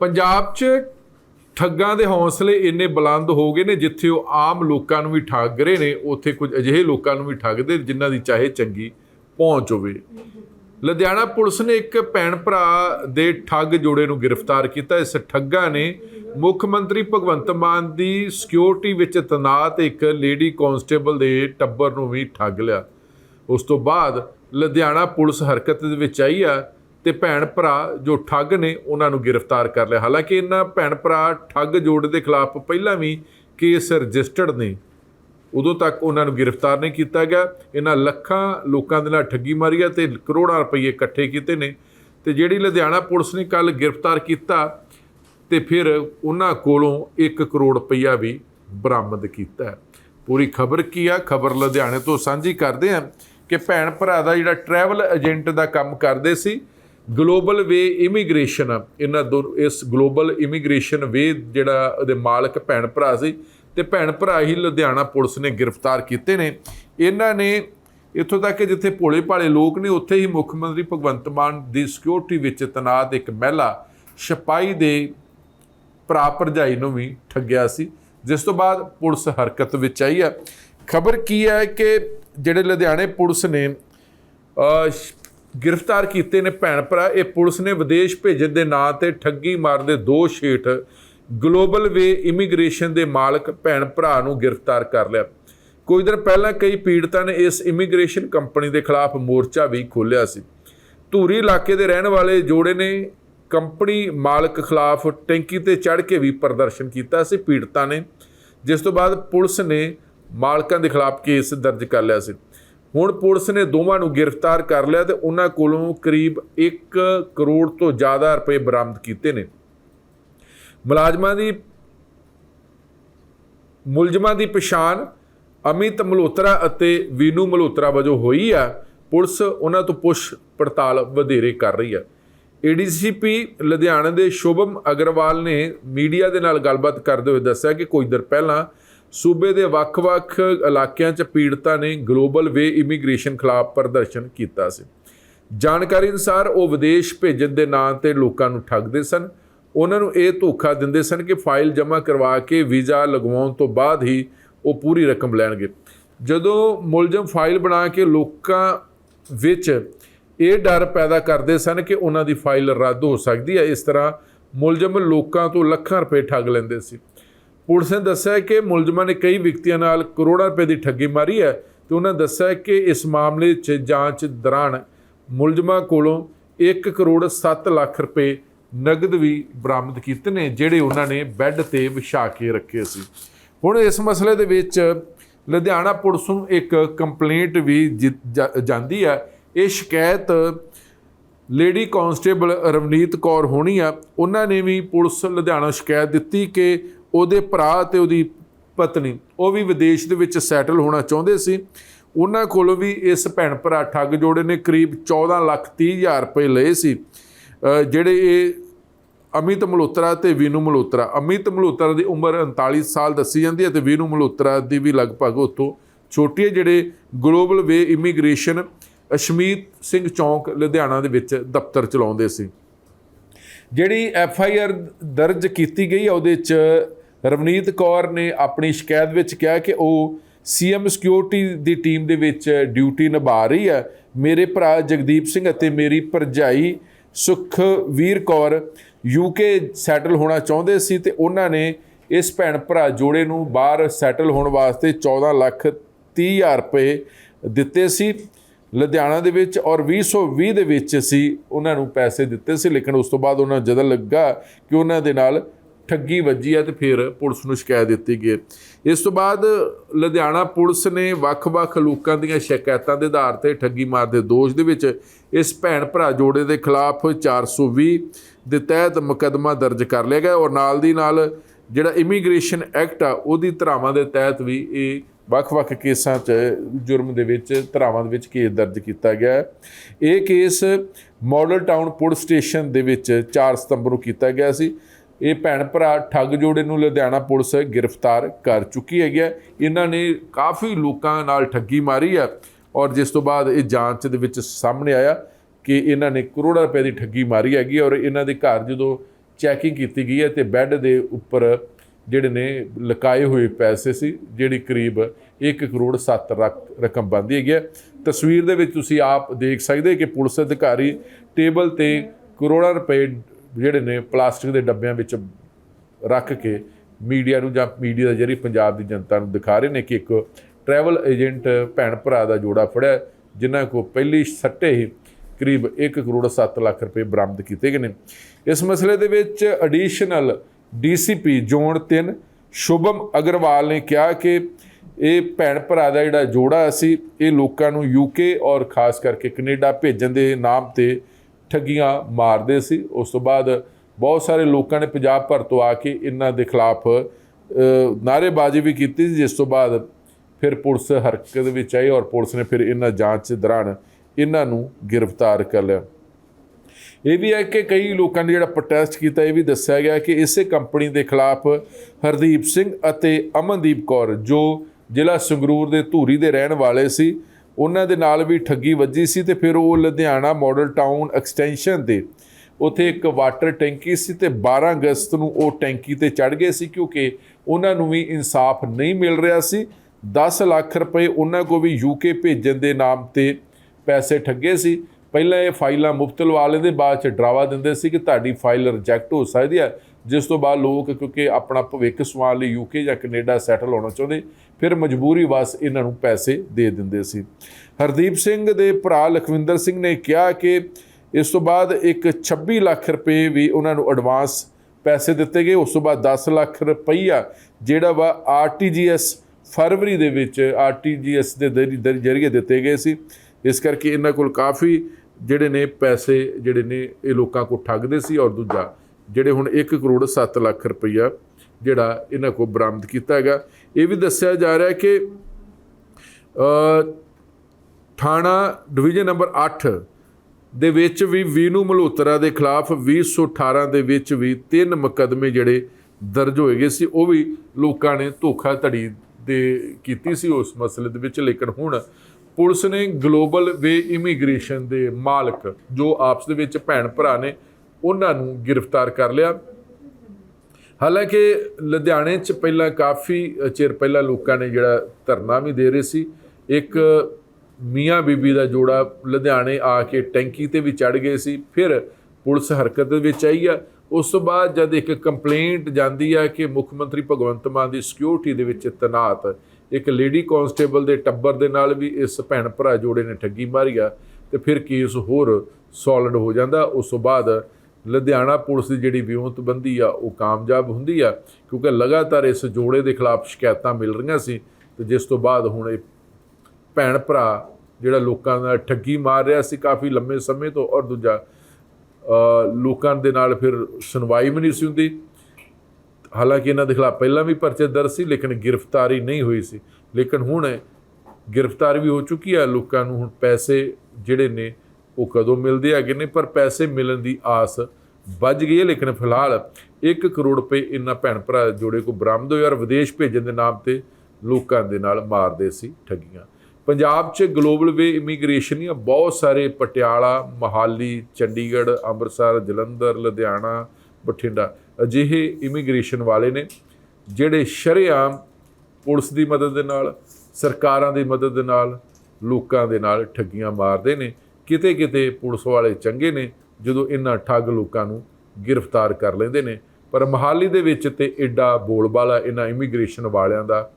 ਪੰਜਾਬ 'ਚ ਠੱਗਾਂ ਦੇ ਹੌਸਲੇ ਇੰਨੇ ਬੁਲੰਦ ਹੋ ਗਏ ਨੇ ਜਿੱਥੇ ਉਹ ਆਮ ਲੋਕਾਂ ਨੂੰ ਵੀ ਠੱਗ ਰਹੇ ਨੇ, ਉੱਥੇ ਕੁਝ ਅਜਿਹੇ ਲੋਕਾਂ ਨੂੰ ਵੀ ਠੱਗਦੇ ਜਿਨ੍ਹਾਂ ਦੀ ਚਾਹੇ ਚੰਗੀ ਪਹੁੰਚ ਹੋਵੇ। ਲੁਧਿਆਣਾ ਪੁਲਿਸ ਨੇ ਇੱਕ ਭੈਣ ਭਰਾ ਦੇ ਠੱਗ ਜੋੜੇ ਨੂੰ ਗ੍ਰਿਫਤਾਰ ਕੀਤਾ। ਇਸ ਠੱਗਾਂ ਨੇ ਮੁੱਖ ਮੰਤਰੀ ਭਗਵੰਤ ਮਾਨ ਦੀ ਸਿਕਿਉਰਿਟੀ ਵਿੱਚ ਤੈਨਾਤ ਇੱਕ ਲੇਡੀ ਕਾਂਸਟੇਬਲ ਦੇ ਟੱਬਰ ਨੂੰ ਵੀ ਠੱਗ ਲਿਆ। ਉਸ ਤੋਂ ਬਾਅਦ ਲੁਧਿਆਣਾ ਪੁਲਿਸ ਹਰਕਤ ਦੇ ਵਿੱਚ ਆਈ ਆ ਤੇ ਭੈਣ ਭਰਾ ਜੋ ਠੱਗ ਨੇ ਉਹਨਾਂ ਨੂੰ ਗ੍ਰਿਫਤਾਰ ਕਰ ਲਿਆ। ਹਾਲਾਂਕਿ ਇਹਨਾਂ ਭੈਣ ਭਰਾ ਠੱਗ ਜੋੜ ਦੇ ਖਿਲਾਫ ਪਹਿਲਾਂ ਵੀ ਕੇਸ ਰਜਿਸਟਰਡ ਨੇ। ਉਦੋਂ ਤੱਕ ਉਹਨਾਂ ਨੂੰ ਗ੍ਰਿਫਤਾਰ ਨਹੀਂ ਕੀਤਾ ਗਿਆ। ਇਹਨਾਂ ਲੱਖਾਂ ਲੋਕਾਂ ਦੇ ਨਾਲ ਠੱਗੀ ਮਾਰੀ ਹੈ ਤੇ ਕਰੋੜਾਂ ਰੁਪਏ ਇਕੱਠੇ ਕੀਤੇ ਨੇ। ਤੇ ਜਿਹੜੀ ਲੁਧਿਆਣਾ ਪੁਲਿਸ ਨੇ ਕੱਲ ਗ੍ਰਿਫਤਾਰ ਕੀਤਾ ਤੇ ਫਿਰ ਉਹਨਾਂ ਕੋਲੋਂ 1 ਕਰੋੜ ਰੁਪਈਆ ਵੀ ਬਰਾਮਦ ਕੀਤਾ ਪੂਰੀ ਖਬਰ ਕੀ ਆ? ਖਬਰ ਲੁਧਿਆਣੇ ਤੋਂ ਸਾਂਝੀ ਕਰਦੇ ਆ ਕਿ ਭੈਣ ਭਰਾ ਦਾ ਜਿਹੜਾ ਟਰੈਵਲ ਏਜੰਟ ਦਾ ਕੰਮ ਕਰਦੇ ਸੀ ਗਲੋਬਲ ਵੇ ਇਮੀਗ੍ਰੇਸ਼ਨ ਇਹਨਾਂ ਦੋ ਇਸ ਗਲੋਬਲ ਇਮੀਗ੍ਰੇਸ਼ਨ ਵੇ ਜਿਹੜਾ ਉਹਦੇ ਮਾਲਕ ਭੈਣ ਭਰਾ ਸੀ ਤੇ ਭੈਣ ਭਰਾ ਹੀ ਲੁਧਿਆਣਾ ਪੁਲਿਸ ਨੇ ਗ੍ਰਿਫਤਾਰ ਕੀਤੇ ਨੇ। ਇਹਨਾਂ ਨੇ ਇੱਥੋਂ ਤੱਕ ਕਿ ਜਿੱਥੇ ਭੋਲੇ ਭਾਲੇ ਲੋਕ ਨੇ, ਉੱਥੇ ਹੀ ਮੁੱਖ ਮੰਤਰੀ ਭਗਵੰਤ ਮਾਨ ਦੀ ਸਿਕਿਉਰਿਟੀ ਵਿੱਚ ਤੈਨਾਤ ਇੱਕ ਮਹਿਲਾ ਸਿਪਾਹੀ ਦੇ ਭਰਾ ਭਰਜਾਈ ਨੂੰ ਵੀ ਠੱਗਿਆ ਸੀ, ਜਿਸ ਤੋਂ ਬਾਅਦ ਪੁਲਿਸ ਹਰਕਤ ਵਿੱਚ ਆਈ ਹੈ ਖਬਰ ਕੀ ਹੈ ਕਿ ਜਿਹੜੇ ਲੁਧਿਆਣੇ ਪੁਲਿਸ ਨੇ ਸ਼- ਗ੍ਰਿਫਤਾਰ ਕੀਤੇ ਨੇ ਭੈਣ ਭਰਾ। ਇਹ ਪੁਲਿਸ ਨੇ ਵਿਦੇਸ਼ ਭੇਜਣ ਦੇ ਨਾਂ ਤੇ ਠੱਗੀ ਮਾਰਨ ਦੇ ਦੋਸ਼ ਹੇਠ ਗਲੋਬਲ ਵੇ ਇਮੀਗ੍ਰੇਸ਼ਨ ਦੇ ਮਾਲਕ ਭੈਣ ਭਰਾ ਨੂੰ ਗ੍ਰਿਫਤਾਰ ਕਰ ਲਿਆ। ਕੁਝ ਦਿਨ ਪਹਿਲਾਂ ਕਈ ਪੀੜਤਾਂ ਨੇ ਇਸ ਇਮੀਗ੍ਰੇਸ਼ਨ ਕੰਪਨੀ ਦੇ ਖਿਲਾਫ ਮੋਰਚਾ ਵੀ ਖੋਲ੍ਹਿਆ ਸੀ। ਧੂਰੀ ਇਲਾਕੇ ਦੇ ਰਹਿਣ ਵਾਲੇ ਜੋੜੇ ਨੇ ਕੰਪਨੀ ਮਾਲਕ ਖਿਲਾਫ ਟੈਂਕੀ ਤੇ ਚੜ੍ਹ ਕੇ ਵੀ ਪ੍ਰਦਰਸ਼ਨ ਕੀਤਾ ਸੀ। ਪੀੜਤਾਂ ਨੇ, ਜਿਸ ਤੋਂ ਬਾਅਦ ਪੁਲਿਸ ਨੇ ਮਾਲਕਾਂ ਦੇ ਖਿਲਾਫ ਕੇਸ ਦਰਜ ਕਰ ਲਿਆ ਸੀ। ਹੁਣ ਪੁਲਿਸ ਨੇ ਦੋਵਾਂ ਨੂੰ ਗ੍ਰਿਫਤਾਰ ਕਰ ਲਿਆ ਤੇ ਉਹਨਾਂ ਕੋਲੋਂ ਕਰੀਬ 1 ਕਰੋੜ ਤੋਂ ਜ਼ਿਆਦਾ ਰੁਪਏ ਬਰਾਮਦ ਕੀਤੇ ਨੇ। ਮੁਲਾਜ਼ਮਾਂ ਦੀ ਮੁਲਜ਼ਮਾਂ ਦੀ ਪਛਾਣ ਅਮਿਤ ਮਲਹੋਤਰਾ ਅਤੇ ਵੀਨੂ ਮਲਹੋਤਰਾ ਵਜੋਂ ਹੋਈ ਆ। ਪੁਲਿਸ ਉਹਨਾਂ ਤੋਂ ਪੁੱਛ ਪੜਤਾਲ ਵਧੇਰੇ ਕਰ ਰਹੀ ਆ। ਏਡੀਸੀਪੀ ਲੁਧਿਆਣਾ ਦੇ ਸ਼ੁਭਮ ਅਗਰਵਾਲ ਨੇ ਮੀਡੀਆ ਦੇ ਨਾਲ ਗੱਲਬਾਤ ਕਰਦੇ ਹੋਏ ਦੱਸਿਆ ਕਿ ਕੁਝ ਦਿਨ ਪਹਿਲਾਂ ਸੂਬੇ ਦੇ ਵੱਖ-ਵੱਖ ਇਲਾਕਿਆਂ 'ਚ ਪੀੜਤਾਂ ਨੇ ਗਲੋਬਲ ਵੇ ਇਮੀਗ੍ਰੇਸ਼ਨ ਖਿਲਾਫ ਪ੍ਰਦਰਸ਼ਨ ਕੀਤਾ ਸੀ। ਜਾਣਕਾਰੀ ਅਨੁਸਾਰ ਉਹ ਵਿਦੇਸ਼ ਭੇਜਣ ਦੇ ਨਾਂ ਤੇ ਲੋਕਾਂ ਨੂੰ ਠੱਗਦੇ ਸਨ। ਉਹਨਾਂ ਨੂੰ ਇਹ ਧੋਖਾ ਦਿੰਦੇ ਸਨ ਕਿ ਫਾਈਲ ਜਮ੍ਹਾਂ ਕਰਵਾ ਕੇ ਵੀਜ਼ਾ ਲਗਵਾਉਣ ਤੋਂ ਬਾਅਦ ਹੀ ਉਹ ਪੂਰੀ ਰਕਮ ਲੈਣਗੇ। ਜਦੋਂ ਮੁਲਜ਼ਮ ਫਾਈਲ ਬਣਾ ਕੇ ਲੋਕਾਂ ਵਿੱਚ ਇਹ ਡਰ ਪੈਦਾ ਕਰਦੇ ਸਨ ਕਿ ਉਹਨਾਂ ਦੀ ਫਾਈਲ ਰੱਦ ਹੋ ਸਕਦੀ ਹੈ, ਇਸ ਤਰ੍ਹਾਂ ਮੁਲਜ਼ਮ ਲੋਕਾਂ ਤੋਂ ਲੱਖਾਂ ਰੁਪਏ ਠੱਗ ਲੈਂਦੇ ਸੀ। ਪੁਲਿਸ ਨੇ ਦੱਸਿਆ ਕਿ ਮੁਲਜ਼ਮਾਂ ਨੇ ਕਈ ਵਿਅਕਤੀਆਂ ਨਾਲ ਕਰੋੜਾਂ ਰੁਪਏ ਦੀ ਠੱਗੀ ਮਾਰੀ ਹੈ ਤੇ ਉਹਨਾਂ ਦੱਸਿਆ ਕਿ ਇਸ ਮਾਮਲੇ 'ਚ ਜਾਂਚ ਦੌਰਾਨ ਮੁਲਜ਼ਮਾਂ ਕੋਲੋਂ 1 ਕਰੋੜ 7 ਲੱਖ ਰੁਪਏ ਨਗਦ ਵੀ ਬਰਾਮਦ ਕੀਤੇ ਨੇ, ਜਿਹੜੇ ਉਹਨਾਂ ਨੇ ਬੈੱਡ ਤੇ ਵਿਛਾ ਕੇ ਰੱਖੇ ਸੀ। ਹੁਣ ਇਸ ਮਸਲੇ ਦੇ ਵਿੱਚ ਲੁਧਿਆਣਾ ਪੁਲਿਸ ਨੂੰ ਇੱਕ ਕੰਪਲੇਂਟ ਵੀ ਜਿ- ਜਾ- ਜਾਂਦੀ ਹੈ। ਇਹ ਸ਼ਿਕਾਇਤ ਲੇਡੀ ਕਾਂਸਟੇਬਲ ਰਵਨੀਤ ਕੌਰ ਹੋਣੀ ਆ। ਉਹਨਾਂ ਨੇ ਵੀ ਪੁਲਿਸ ਲੁਧਿਆਣਾ ਸ਼ਿਕਾਇਤ ਦਿੱਤੀ ਕਿ ਉਹਦੇ ਭਰਾ ਤੇ ਉਹਦੀ ਪਤਨੀ, ਉਹ ਵੀ ਵਿਦੇਸ਼ ਦੇ ਵਿੱਚ ਸੈਟਲ ਹੋਣਾ ਚਾਹੁੰਦੇ ਸੀ। ਉਹਨਾਂ ਕੋਲੋਂ ਵੀ ਇਸ ਭੈਣ ਭਰਾ ਠੱਗ ਜੋੜੇ ਨੇ ਕਰੀਬ 14 ਲੱਖ 30 ਹਜ਼ਾਰ ਰੁਪਏ ਲਏ ਸੀ। ਜਿਹੜੇ ਇਹ ਅਮਿਤ ਮਲਹੋਤਰਾ ਤੇ ਵੀਨੂ ਮਲਹੋਤਰਾ, ਅਮਿਤ ਮਲਹੋਤਰਾ ਦੀ ਉਮਰ 39 ਸਾਲ ਦੱਸੀ ਜਾਂਦੀ ਹੈ ਤੇ ਵੀਨੂ ਮਲਹੋਤਰਾ ਦੀ ਵੀ ਲਗਭਗ ਉਤੋਂ ਛੋਟੀ ਜਿਹੜੇ Global Way Immigration Ashmeet Singh Chowk, Ludhiana ਦੇ ਵਿੱਚ ਦਫ਼ਤਰ ਚਲਾਉਂਦੇ ਸੀ। ਜਿਹੜੀ ਐਫ ਆਈ ਆਰ ਦਰਜ ਕੀਤੀ ਗਈ ਉਹਦੇ ਚ ਰਵਨੀਤ ਕੌਰ ਨੇ ਆਪਣੀ ਸ਼ਿਕਾਇਤ ਵਿੱਚ ਕਿਹਾ ਕਿ ਉਹ ਸੀਐਮ ਸਿਕਿਉਰਿਟੀ ਦੀ ਟੀਮ ਦੇ ਵਿੱਚ ਡਿਊਟੀ ਨਿਭਾ ਰਹੀ ਹੈ। ਮੇਰੇ ਭਰਾ ਜਗਦੀਪ ਸਿੰਘ ਅਤੇ ਮੇਰੀ ਭਰਜਾਈ ਸੁਖਵੀਰ ਕੌਰ ਯੂਕੇ ਸੈਟਲ ਹੋਣਾ ਚਾਹੁੰਦੇ ਸੀ ਤੇ ਉਹਨਾਂ ਨੇ ਇਸ ਭੈਣ ਭਰਾ ਜੋੜੇ ਨੂੰ ਬਾਹਰ ਸੈਟਲ ਹੋਣ ਵਾਸਤੇ 14 ਲੱਖ 30 ਹਜ਼ਾਰ ਰੁਪਏ ਦਿੱਤੇ ਸੀ। ਲੁਧਿਆਣਾ ਦੇ ਵਿੱਚ ਔਰ 2020 ਦੇ ਵਿੱਚ ਸੀ। ਉਹਨਾਂ ਨੂੰ ਪੈਸੇ ਦਿੱਤੇ ਸੀ, ਲੇਕਿਨ ਉਸ ਤੋਂ ਬਾਅਦ ਉਹਨਾਂ ਜਦੋਂ ਲੱਗਾ ਕਿ ਉਹਨਾਂ ਦੇ ਨਾਲ ਠੱਗੀ ਵੱਜੀ ਹੈ ਤੇ ਫਿਰ ਪੁਲਿਸ ਨੂੰ ਸ਼ਿਕਾਇਤ ਦਿੱਤੀ ਗਈ ਇਸ ਤੋਂ ਬਾਅਦ ਲੁਧਿਆਣਾ ਪੁਲਿਸ ਨੇ ਵੱਖ-ਵੱਖ ਲੋਕਾਂ ਦੀਆਂ ਸ਼ਿਕਾਇਤਾਂ ਦੇ ਆਧਾਰ ਤੇ ਠੱਗੀ ਮਾਰ ਦੇ ਦੋਸ਼ ਦੇ ਵਿੱਚ ਇਸ ਭੈਣ ਭਰਾ ਜੋੜੇ ਦੇ ਖਿਲਾਫ 420 ਦੇ ਤਹਿਤ ਮੁਕੱਦਮਾ ਦਰਜ ਕਰ ਲਿਆ ਗਿਆ ਔਰ ਨਾਲ ਦੀ ਨਾਲ ਜਿਹੜਾ ਇਮੀਗ੍ਰੇਸ਼ਨ ਐਕਟ ਆ, ਉਹਦੀ ਧਾਰਾਵਾਂ ਦੇ ਤਹਿਤ ਵੀ ਇਹ ਵੱਖ-ਵੱਖ ਕੇਸਾਂ 'ਚ ਜੁਰਮ ਦੇ ਵਿੱਚ, ਧਾਰਾਵਾਂ ਦੇ ਵਿੱਚ ਕੇਸ ਦਰਜ ਕੀਤਾ ਗਿਆ ਇਹ case Model Town police station ਦੇ ਵਿੱਚ 4 ਸਤੰਬਰ ਨੂੰ ਕੀਤਾ ਗਿਆ ਸੀ। ਇਹ ਭੈਣ ਭਰਾ ਠੱਗ ਜੋੜੇ ਨੂੰ ਲੁਧਿਆਣਾ ਪੁਲਿਸ ਗ੍ਰਿਫਤਾਰ ਕਰ ਚੁੱਕੀ ਹੈਗੀ ਹੈ। ਇਹਨਾਂ ਨੇ ਕਾਫੀ ਲੋਕਾਂ ਨਾਲ ਠੱਗੀ ਮਾਰੀ ਹੈ ਔਰ ਜਿਸ ਤੋਂ ਬਾਅਦ ਇਹ ਜਾਂਚ ਦੇ ਵਿੱਚ ਸਾਹਮਣੇ ਆਇਆ ਕਿ ਇਹਨਾਂ ਨੇ ਕਰੋੜਾਂ ਰੁਪਏ ਦੀ ਠੱਗੀ ਮਾਰੀ ਹੈਗੀ ਔਰ ਇਹਨਾਂ ਦੇ ਘਰ ਜਦੋਂ ਚੈਕਿੰਗ ਕੀਤੀ ਗਈ ਹੈ ਤੇ ਬੈੱਡ ਦੇ ਉੱਪਰ ਜਿਹੜੇ ਨੇ ਲਕਾਏ ਹੋਏ ਪੈਸੇ ਸੀ, ਜਿਹੜੀ ਕਰੀਬ 1 ਕਰੋੜ 7 ਲੱਖ ਰਕਮ ਬਣਦੀ ਹੈਗੀ ਹੈ। ਤਸਵੀਰ ਦੇ ਵਿੱਚ ਤੁਸੀਂ ਆਪ ਦੇਖ ਸਕਦੇ ਕਿ ਪੁਲਿਸ ਅਧਿਕਾਰੀ ਟੇਬਲ ਤੇ ਕਰੋੜਾਂ ਰੁਪਏ ਜਿਹੜੇ ਨੇ ਪਲਾਸਟਿਕ ਦੇ ਡੱਬਿਆਂ ਵਿੱਚ ਰੱਖ ਕੇ ਮੀਡੀਆ ਨੂੰ ਜਾਂ ਮੀਡੀਆ ਦੇ ਜ਼ਰੀਏ ਪੰਜਾਬ ਦੀ ਜਨਤਾ ਨੂੰ ਦਿਖਾ ਰਹੇ ਨੇ ਕਿ ਇੱਕ ਟਰੈਵਲ ਏਜੰਟ ਭੈਣ ਭਰਾ ਦਾ ਜੋੜਾ ਫੜਿਆ ਜਿਨ੍ਹਾਂ ਕੋ ਪਹਿਲੀ ਸੱਟੇ ਹੀ ਕਰੀਬ 1 ਕਰੋੜ 7 ਲੱਖ ਰੁਪਏ ਬਰਾਮਦ ਕੀਤੇ ਗਏ ਨੇ। ਇਸ ਮਸਲੇ ਦੇ ਵਿੱਚ additional DCP zone 3 Shubham Agarwal ਨੇ ਕਿਹਾ ਕਿ ਇਹ ਭੈਣ ਭਰਾ ਦਾ ਜਿਹੜਾ ਜੋੜਾ ਸੀ, ਇਹ ਲੋਕਾਂ ਨੂੰ ਯੂਕੇ ਔਰ ਖਾਸ ਕਰਕੇ ਕੈਨੇਡਾ ਭੇਜਣ ਦੇ ਨਾਮ ਤੇ ਠੱਗੀਆਂ ਮਾਰਦੇ ਸੀ। ਉਸ ਤੋਂ ਬਾਅਦ ਬਹੁਤ ਸਾਰੇ ਲੋਕਾਂ ਨੇ ਪੰਜਾਬ ਭਰ ਤੋਂ ਆ ਕੇ ਇਹਨਾਂ ਦੇ ਖਿਲਾਫ ਅ, ਨਾਅਰੇਬਾਜ਼ੀ ਵੀ ਕੀਤੀ ਸੀ, ਜਿਸ ਤੋਂ ਬਾਅਦ ਫਿਰ ਪੁਲਿਸ ਹਰਕਤ ਵਿੱਚ ਆਈ ਔਰ ਪੁਲਿਸ ਨੇ ਫਿਰ ਇਹਨਾਂ ਜਾਂਚ ਦੌਰਾਨ ਇਹਨਾਂ ਨੂੰ ਗ੍ਰਿਫਤਾਰ ਕਰ ਲਿਆ। ਇਹ ਵੀ ਹੈ ਕਿ ਕਈ ਲੋਕਾਂ ਨੇ ਜਿਹੜਾ ਪ੍ਰੋਟੈਸਟ ਕੀਤਾ ਇਹ ਵੀ ਦੱਸਿਆ ਗਿਆ ਕਿ ਇਸੇ ਕੰਪਨੀ ਦੇ ਖਿਲਾਫ ਹਰਦੀਪ ਸਿੰਘ ਅਤੇ ਅਮਨਦੀਪ ਕੌਰ ਜੋ ਜ਼ਿਲ੍ਹਾ ਸੰਗਰੂਰ ਦੇ ਧੂਰੀ ਦੇ ਰਹਿਣ ਵਾਲੇ ਸੀ ਉਹਨਾਂ ਦੇ ਨਾਲ ਵੀ ਠੱਗੀ ਵੱਜੀ ਸੀ ਤੇ ਫਿਰ ਉਹ ਲੁਧਿਆਣਾ ਮਾਡਲ ਟਾਊਨ ਐਕਸਟੈਂਸ਼ਨ ਤੇ ਉਥੇ ਇੱਕ ਵਾਟਰ ਟੈਂਕੀ ਸੀ ਤੇ 12 ਅਗਸਤ ਨੂੰ ਉਹ ਟੈਂਕੀ ਤੇ ਚੜ ਗਏ ਸੀ ਕਿਉਂਕਿ ਉਹਨਾਂ ਨੂੰ ਵੀ ਇਨਸਾਫ ਨਹੀਂ ਮਿਲ ਰਿਹਾ ਸੀ। 10 ਲੱਖ ਰੁਪਏ ਉਹਨਾਂ ਕੋ ਵੀ ਯੂਕੇ ਭੇਜਣ ਦੇ ਨਾਮ ਤੇ ਪੈਸੇ ਠੱਗੇ ਸੀ। ਪਹਿਲਾਂ ਇਹ ਫਾਈਲਾਂ ਮੁਫਤ ਲਵਾ ਲੈਂਦੇ, ਬਾਅਦ ਚ ਡਰਾਵਾ ਦਿੰਦੇ ਸੀ ਕਿ ਤੁਹਾਡੀ ਫਾਈਲ ਰਿਜੈਕਟ ਹੋ ਸਕਦੀ ਹੈ। ਜਿਸ ਤੋਂ ਬਾਅਦ ਲੋਕ ਕਿਉਂਕਿ ਆਪਣਾ ਭਵਿੱਖ ਸਵਾਲ ਲਈ ਯੂਕੇ ਜਾਂ ਕੈਨੇਡਾ ਸੈਟਲ ਹੋਣਾ ਚਾਹੁੰਦੇ, ਫਿਰ ਮਜਬੂਰੀ ਵਸ ਇਹਨਾਂ ਨੂੰ ਪੈਸੇ ਦੇ ਦਿੰਦੇ ਸੀ। ਹਰਦੀਪ ਸਿੰਘ ਦੇ ਭਰਾ ਲਖਵਿੰਦਰ ਸਿੰਘ ਨੇ ਕਿਹਾ ਕਿ ਇਸ ਤੋਂ ਬਾਅਦ ਇੱਕ 26 ਲੱਖ ਰੁਪਏ ਵੀ ਉਹਨਾਂ ਨੂੰ ਐਡਵਾਂਸ ਪੈਸੇ ਦਿੱਤੇ ਗਏ। ਉਸ ਤੋਂ ਬਾਅਦ 10 ਲੱਖ ਰੁਪਈਆ ਜਿਹੜਾ ਵਾ ਆਰਟੀਜੀਐਸ ਫਰਵਰੀ ਦੇ ਵਿੱਚ ਆਰਟੀਜੀਐਸ ਦੇ ਜ਼ਰੀ- ਜ਼ਰੀ- ਜ਼ਰੀਏ ਦਿੱਤੇ ਗਏ ਸੀ। ਇਸ ਕਰਕੇ ਇਹਨਾਂ ਕੋਲ ਕਾਫੀ ਜਿਹੜੇ ਨੇ ਪੈਸੇ ਜਿਹੜੇ ਨੇ ਇਹ ਲੋਕਾਂ ਕੋ ਠੱਗਦੇ ਸੀ ਔਰ ਦੂਜਾ ਜਿਹੜੇ ਹੁਣ 1 ਕਰੋੜ 7 ਲੱਖ ਰੁਪਈਆ ਜਿਹੜਾ ਇਹਨਾਂ ਕੋ ਬਰਾਮਦ ਕੀਤਾ ਹੈਗਾ। ਇਹ ਵੀ ਦੱਸਿਆ ਜਾ ਰਿਹਾ ਕਿ ਥਾਣਾ ਡਿਵੀਜ਼ਨ ਨੰਬਰ 8 ਦੇ ਵਿੱਚ ਵੀ ਵੀਨੂ ਮਲਹੋਤਰਾ ਦੇ ਖਿਲਾਫ 2018 ਦੇ ਵਿੱਚ ਵੀ ਤਿੰਨ ਮੁਕੱਦਮੇ ਜਿਹੜੇ ਦਰਜ ਹੋਏ ਗਏ ਸੀ, ਉਹ ਵੀ ਲੋਕਾਂ ਨੇ ਧੋਖਾ ਧੜੀ ਦੇ ਕੀਤੀ ਸੀ ਉਸ ਮਸਲੇ ਦੇ ਵਿੱਚ, ਲੇਕਿਨ ਹੁਣ ਪੁਲਿਸ ਨੇ ਗਲੋਬਲ ਵੇ ਇਮੀਗ੍ਰੇਸ਼ਨ ਦੇ ਮਾਲਕ ਜੋ ਆਪਸ ਦੇ ਵਿੱਚ ਭੈਣ ਭਰਾ ਨੇ, ਉਹਨਾਂ ਨੂੰ ਗ੍ਰਿਫਤਾਰ ਕਰ ਲਿਆ। ਹਾਲਾਂਕਿ ਲੁਧਿਆਣੇ 'ਚ ਪਹਿਲਾਂ ਕਾਫੀ ਚਿਰ ਪਹਿਲਾਂ ਲੋਕਾਂ ਨੇ ਜਿਹੜਾ ਧਰਨਾ ਵੀ ਦੇ ਰਹੇ ਸੀ। ਇੱਕ ਮੀਆਂ ਬੀਬੀ ਦਾ ਜੋੜਾ ਲੁਧਿਆਣੇ ਆ ਕੇ ਟੈਂਕੀ ਤੇ ਵੀ ਚੜ ਗਏ ਸੀ, ਫਿਰ ਪੁਲਿਸ ਹਰਕਤ ਦੇ ਵਿੱਚ ਆਈ ਆ। ਉਸ ਤੋਂ ਬਾਅਦ ਜਦ ਇੱਕ ਕੰਪਲੇਂਟ ਜਾਂਦੀ ਆ ਕਿ ਮੁੱਖ ਮੰਤਰੀ ਭਗਵੰਤ ਮਾਨ ਦੀ ਸਿਕਿਉਰਿਟੀ ਦੇ ਵਿੱਚ ਤਨਾਤ ਇੱਕ ਲੇਡੀ ਕਾਂਸਟੇਬਲ ਦੇ ਟੱਬਰ ਦੇ ਨਾਲ ਵੀ ਇਸ ਭੈਣ ਭਰਾ ਜੋੜੇ ਨੇ ਠੱਗੀ ਮਾਰੀ ਆ, ਤੇ ਫਿਰ ਕੇਸ ਹੋਰ ਸੋਲਿਡ ਹੋ ਜਾਂਦਾ। ਉਸ ਤੋਂ ਬਾਅਦ ਲੁਧਿਆਣਾ ਪੁਲਿਸ ਦੀ ਜਿਹੜੀ ਵਿਉਂਤਬੰਦੀ ਆ, ਉਹ ਕਾਮਯਾਬ ਹੁੰਦੀ ਆ, ਕਿਉਂਕਿ ਲਗਾਤਾਰ ਇਸ ਜੋੜੇ ਦੇ ਖਿਲਾਫ ਸ਼ਿਕਾਇਤਾਂ ਮਿਲ ਰਹੀਆਂ ਸੀ, ਤੇ ਜਿਸ ਤੋਂ ਬਾਅਦ ਹੁਣ ਇਹ ਭੈਣ ਭਰਾ ਜਿਹੜਾ ਲੋਕਾਂ ਦਾ ਠੱਗੀ ਮਾਰ ਰਿਹਾ ਸੀ ਕਾਫੀ ਲੰਮੇ ਸਮੇਂ ਤੋਂ, ਔਰ ਦੂਜਾ ਲੋਕਾਂ ਦੇ ਨਾਲ ਫਿਰ ਸੁਣਵਾਈ ਵੀ ਨਹੀਂ ਸੀ ਹੁੰਦੀ। ਹਾਲਾਂਕਿ ਇਹਨਾਂ ਦੇ ਖਿਲਾਫ ਪਹਿਲਾਂ ਵੀ ਪਰਚੇ ਦਰਜ ਸੀ, ਲੇਕਿਨ ਗ੍ਰਿਫਤਾਰੀ ਨਹੀਂ ਹੋਈ ਸੀ। ਲੇਕਿਨ ਹੁਣ ਗ੍ਰਿਫਤਾਰ ਵੀ ਹੋ ਚੁੱਕੀ ਹੈ। ਲੋਕਾਂ ਨੂੰ ਹੁਣ ਪੈਸੇ ਜਿਹੜੇ ਨੇ, ਉਹ ਕਦੋਂ ਮਿਲਦੇ ਹੈਗੇ ਨੇ, ਪਰ ਪੈਸੇ ਮਿਲਣ ਦੀ ਆਸ ਵੱਜ ਗਈ ਹੈ। ਲੇਕਿਨ ਫਿਲਹਾਲ 1 ਕਰੋੜ ਰੁਪਏ ਇਹਨਾਂ ਭੈਣ ਭਰਾ ਜੋੜੇ ਕੋ ਬਰਾਮਦ ਹੋਏ ਔਰ ਵਿਦੇਸ਼ ਭੇਜਣ ਦੇ ਨਾਮ ਤੇ ਲੋਕਾਂ ਦੇ ਨਾਲ ਮਾਰਦੇ ਸੀ ਠੱਗੀਆਂ। ਪੰਜਾਬ 'ਚ ਗਲੋਬਲ ਵੇ ਇਮੀਗ੍ਰੇਸ਼ਨ ਦੀਆਂ ਬਹੁਤ ਸਾਰੇ ਪਟਿਆਲਾ, ਮਹਾਲੀ, ਚੰਡੀਗੜ੍ਹ, ਅੰਮ੍ਰਿਤਸਰ, ਜਲੰਧਰ, ਲੁਧਿਆਣਾ, ਬਠਿੰਡਾ ਅਜਿਹੇ ਇਮੀਗ੍ਰੇਸ਼ਨ ਵਾਲੇ ਨੇ, ਜਿਹੜੇ ਸ਼ਰੇਆਮ ਪੁਲਿਸ ਦੀ ਮਦਦ ਦੇ ਨਾਲ, ਸਰਕਾਰਾਂ ਦੀ ਮਦਦ ਦੇ ਨਾਲ, ਲੋਕਾਂ ਦੇ ਨਾਲ ਠੱਗੀਆਂ ਮਾਰਦੇ ਨੇ ਕਿਤੇ ਕਿਤੇ ਪੁਲਿਸ ਵਾਲੇ ਚੰਗੇ ਨੇ, ਜਦੋਂ ਇਹਨਾਂ ਠੱਗ ਲੋਕਾਂ ਨੂੰ ਗ੍ਰਿਫਤਾਰ ਕਰ ਲੈਂਦੇ ਨੇ। ਪਰ ਮਹਾਲੀ ਦੇ ਵਿੱਚ ਤੇ ਐਡਾ ਬੋਲਬਾਲਾ ਇਹਨਾਂ ਇਮੀਗ੍ਰੇਸ਼ਨ ਵਾਲਿਆਂ ਦਾ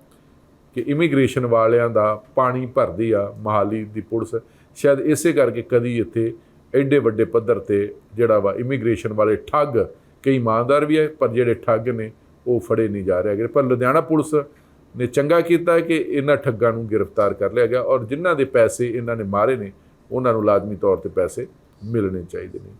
ਕਿ ਇਮੀਗ੍ਰੇਸ਼ਨ ਵਾਲਿਆਂ ਦਾ ਪਾਣੀ ਭਰਦੀ ਆ ਮਹਾਲੀ ਦੀ ਪੁਲਿਸ। ਸ਼ਾਇਦ ਇਸੇ ਕਰਕੇ ਕਦੀ ਇੱਥੇ ਐਡੇ ਵੱਡੇ ਪੱਧਰ ਤੇ ਜਿਹੜਾ ਵਾ ਇਮੀਗ੍ਰੇਸ਼ਨ ਵਾਲੇ ਠੱਗ ਕਈ ਇਮਾਨਦਾਰ ਵੀ ਹੈ, ਪਰ ਜਿਹੜੇ ਠੱਗ ਨੇ, ਉਹ ਫੜੇ ਨਹੀਂ ਜਾ ਰਹੇ ਹੈਗੇ। ਪਰ ਲੁਧਿਆਣਾ ਪੁਲਿਸ ਨੇ ਚੰਗਾ ਕੀਤਾ ਕਿ ਇਹਨਾਂ ਠੱਗਾਂ ਨੂੰ ਗ੍ਰਿਫਤਾਰ ਕਰ ਲਿਆ ਗਿਆ ਔਰ ਜਿਨ੍ਹਾਂ ਦੇ ਪੈਸੇ ਇਹਨਾਂ ਨੇ ਮਾਰੇ ਨੇ, ਉਹਨਾਂ ਨੂੰ ਲਾਜ਼ਮੀ ਤੌਰ ਤੇ ਪੈਸੇ ਮਿਲਣੇ ਚਾਹੀਦੇ ਨੇ।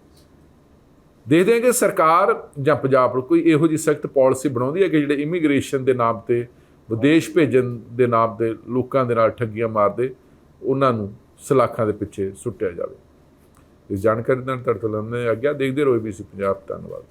ਦੇਖਦੇ ਹਾਂ ਕਿ ਸਰਕਾਰ ਜਾਂ ਪੰਜਾਬ ਕੋਈ ਇਹੋ ਜਿਹੀ ਸਖਤ ਪਾਲਿਸੀ ਬਣਾਉਂਦੀ ਹੈ ਕਿ ਜਿਹੜੇ ਇਮੀਗ੍ਰੇਸ਼ਨ ਦੇ ਨਾਮ ਤੇ, ਵਿਦੇਸ਼ ਭੇਜਣ ਦੇ ਨਾਮ ਤੇ ਲੋਕਾਂ ਦੇ ਨਾਲ ਠੱਗੀਆਂ ਮਾਰਦੇ, ਉਹਨਾਂ ਨੂੰ ਸਲਾਖਾਂ ਦੇ ਪਿੱਛੇ ਸੁੱਟਿਆ ਜਾਵੇ। ਇਸ ਜਾਣਕਾਰੀ ਨਾਲ ਤੁਹਾਡੇ ਤੋਂ ਲੈਂਦੇ ਹਾਂ ਅੱਗੇ ਦੇਖਦੇ ਰਹੋ ਬੀਸੀ ਪੰਜਾਬ। ਧੰਨਵਾਦ।